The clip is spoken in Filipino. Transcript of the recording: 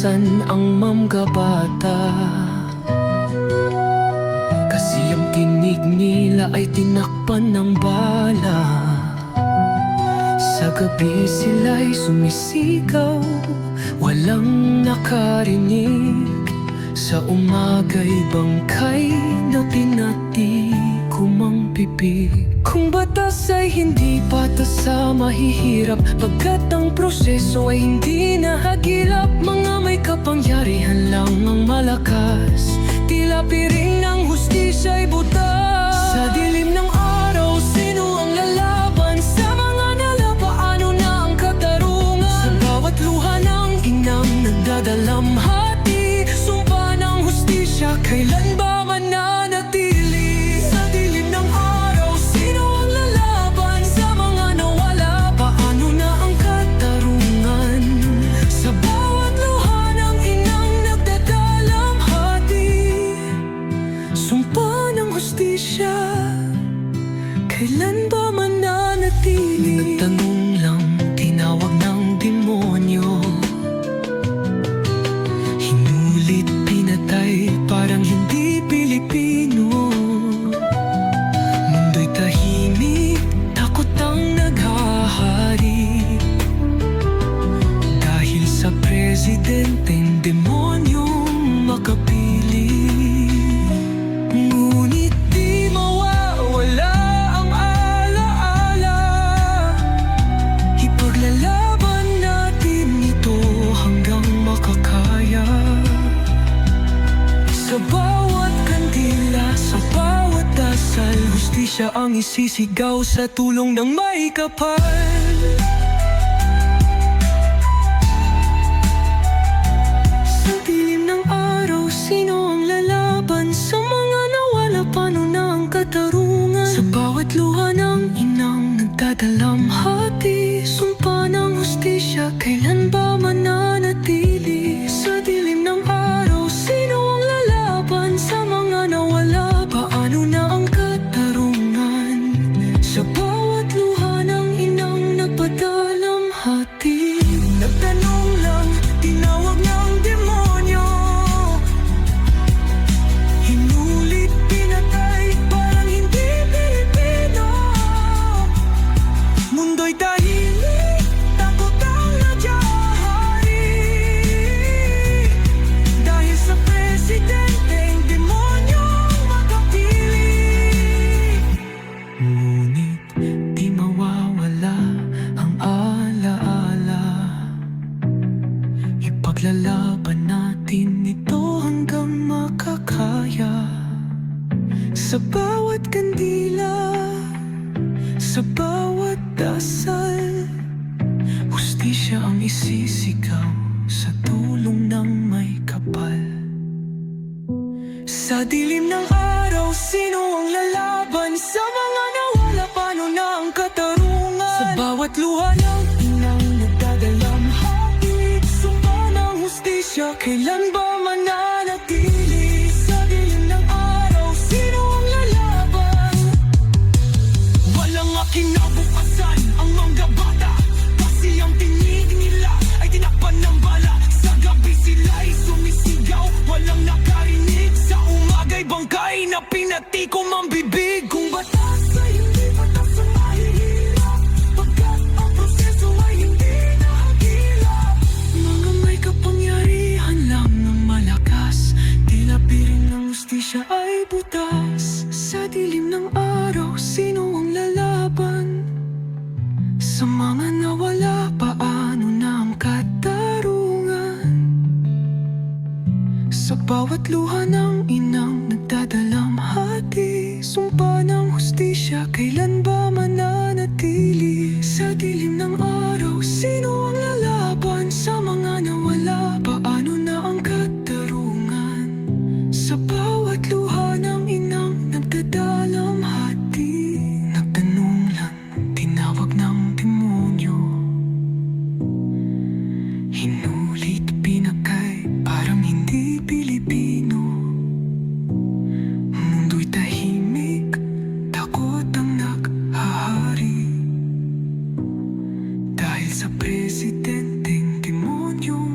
Nasaan ang mamgabata? Kasi ang tinig nila ay tinakpan ng bala. Sa gabi sila'y sumisigaw Walang nakarinig. Sa umaga'y bangkay na pinati kumang pipig. Kung batas ay hindi patas sa mahihirap. Pagkat ang proseso ay hindi nahagilap Mga may kapangyarihan lang ang malakas. Tila piring ng hustisya ay butas Hustisya ang isisigaw sa tulong ng may kapal Sa dilim ng araw, sino ang lalaban? Sa mga nawala, paano na ang katarungan? Sa bawat luha ng inang nagdadalamhati Sumpa ng hustisya, kailan ba mananatili? Ipaglalaban natin ito hanggang makakaya Sa bawat kandila, sa bawat dasal Hustisya ang isisigaw sa tulong ng may kapal sa dilim ng araw, sino ang lalaban? Sa mga nawala, paano na ang katarungan? Sa bawat luha kailan ba butas Sa dilim ng araw, sino ang lalaban? Sa mga nawala, paano na ang katarungan? Sa bawat luha ng inang sa presidenteng demonyong